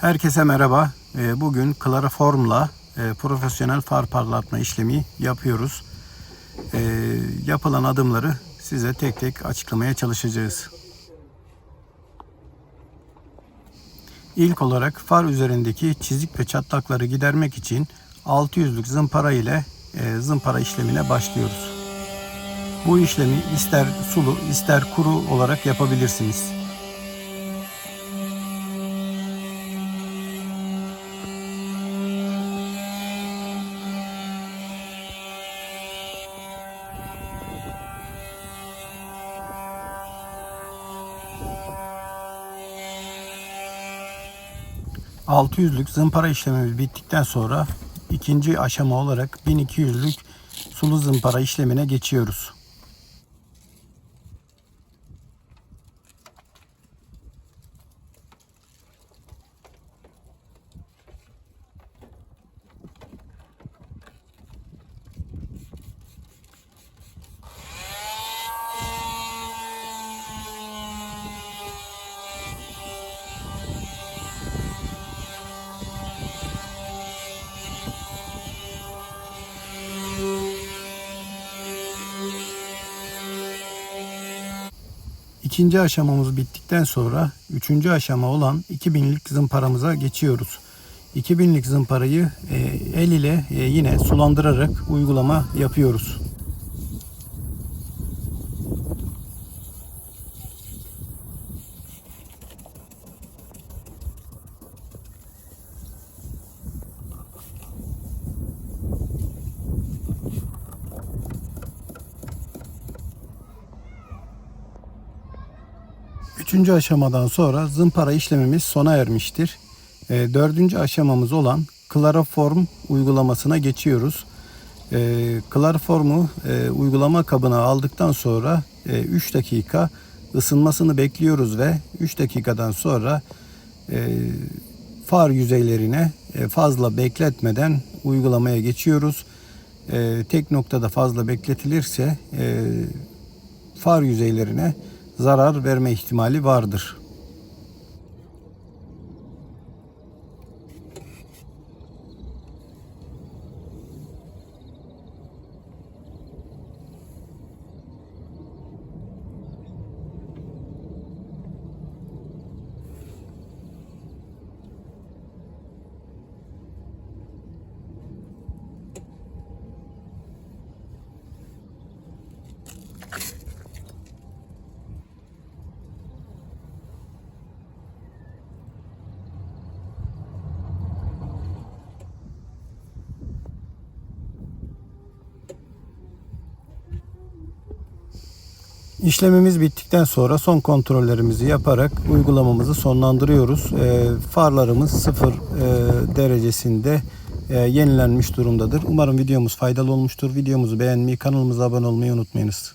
Herkese merhaba. Ee, Bugün kloroformla e, profesyonel far parlatma işlemi yapıyoruz. Ee, Yapılan adımları size tek tek açıklamaya çalışacağız. İlk olarak far üzerindeki çizik ve çatlakları gidermek için 600'lük zımpara ile e, zımpara işlemine başlıyoruz. Bu işlemi ister sulu ister kuru olarak yapabilirsiniz. ...600'lük zımpara işlemimiz bittikten sonra... ...ikinci aşama olarak 1200'lük sulu zımpara işlemine geçiyoruz. İkinci aşamamız bittikten sonra üçüncü aşama olan 2000'lik zımparamıza geçiyoruz. 2000'lik zımparayı e, el ile e, yine sulandırarak uygulama yapıyoruz. Üçüncü aşamadan sonra zımpara işlemimiz sona ermiştir. E, dördüncü aşamamız olan kloroform uygulamasına geçiyoruz. E, kloroformu e, uygulama kabına aldıktan sonra e, 3 dakika ısınmasını bekliyoruz ve 3 dakikadan sonra e, far yüzeylerine e, fazla bekletmeden uygulamaya geçiyoruz. E, tek noktada fazla bekletilirse e, far yüzeylerine zarar verme ihtimali vardır. İşlemimiz bittikten sonra son kontrollerimizi yaparak uygulamamızı sonlandırıyoruz. E, farlarımız sıfır e, derecesinde e, yenilenmiş durumdadır. Umarım videomuz faydalı olmuştur. Videomuzu beğenmeyi, kanalımıza abone olmayı unutmayınız.